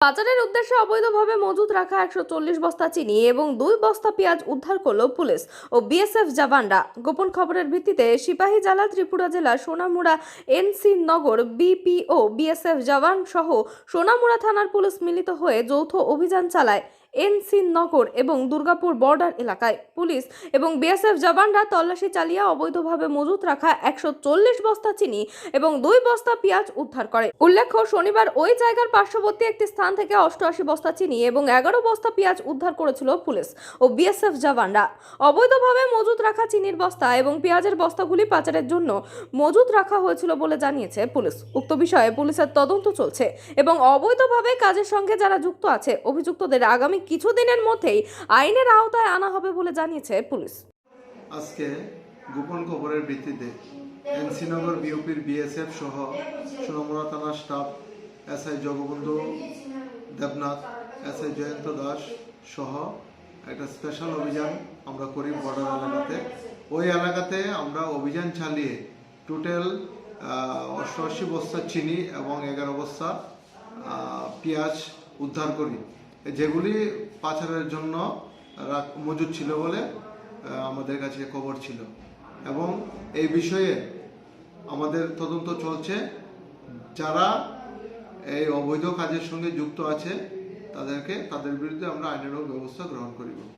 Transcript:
পাচারের উদ্দেশ্যে অবৈধভাবে মজুত রাখা একশো চল্লিশ বস্তা চিনি এবং দুই বস্তা পেঁয়াজ উদ্ধার করল পুলিশ ও বিএসএফ জাবানরা গোপন খবরের ভিত্তিতে সিপাহী জেলা ত্রিপুরা জেলা Sonamura NC Nagar BPO, BSF jawan সহ সোনামুড়া থানার পুলিশ মিলিত হয়ে যৌথ অভিযান চালায়। এনসি নগর এবং দুর্গাপুর বর্ডার এলাকায়। পুলিশ এবং বিএসএফ জওয়ানরা তল্লাশি চালিয়ে অবৈধভাবে মজুত রাখা একশো চল্লিশ বস্তা চিনি এবং দুই বস্তা পেঁয়াজ উদ্ধার করে। উল্লেখ্য, শনিবার ওই জায়গার পার্শ্ববর্তী একটি স্থান থেকে অষ্টআশি বস্তা চিনি এবং এগারো বস্তা পেঁয়াজ উদ্ধার করেছিল পুলিশ ও বিএসএফ জওয়ানরা। অবৈধভাবে মজুত রাখা চিনির বস্তা এবং পেঁয়াজের বস্তাগুলি পাচারের জন্য মজুত রাখা হয়েছিল বলে জানিয়েছে পুলিশ। উক্ত বিষয়ে পুলিশের তদন্ত চলছে এবং অবৈধভাবে কাজের সঙ্গে যারা যুক্ত আছে, অভিযুক্তদের আগামী কিছুদিনের মধ্যেই আইনের আওতায় আনা হবে বলে জানিয়েছে পুলিশ। আজকে গোপন খবরের ভিত্তিতে এনসিনগর বিওপির বিএসএফ সহ সোনামুড়া থানার staff SI Jagabandhu Debnath, SI Jayanta Das সহ একটা স্পেশাল অভিযান আমরা করি বর্ডার এলাকাতে। ওই এলাকাতে আমরা অভিযান চালিয়ে টোটাল অষ্টআশি বস্তা চিনি এবং এগারো বস্তা পেঁয়াজ উদ্ধার করি। যেগুলি পাচারের জন্য মজুদ ছিল বলে আমাদের কাছে খবর ছিল। এবং এই বিষয়ে আমাদের তদন্ত চলছে। যারা এই অবৈধ কাজের সঙ্গে যুক্ত আছে, তাদেরকে, তাদের বিরুদ্ধে আমরা আইনানুগ ব্যবস্থা গ্রহণ করিব।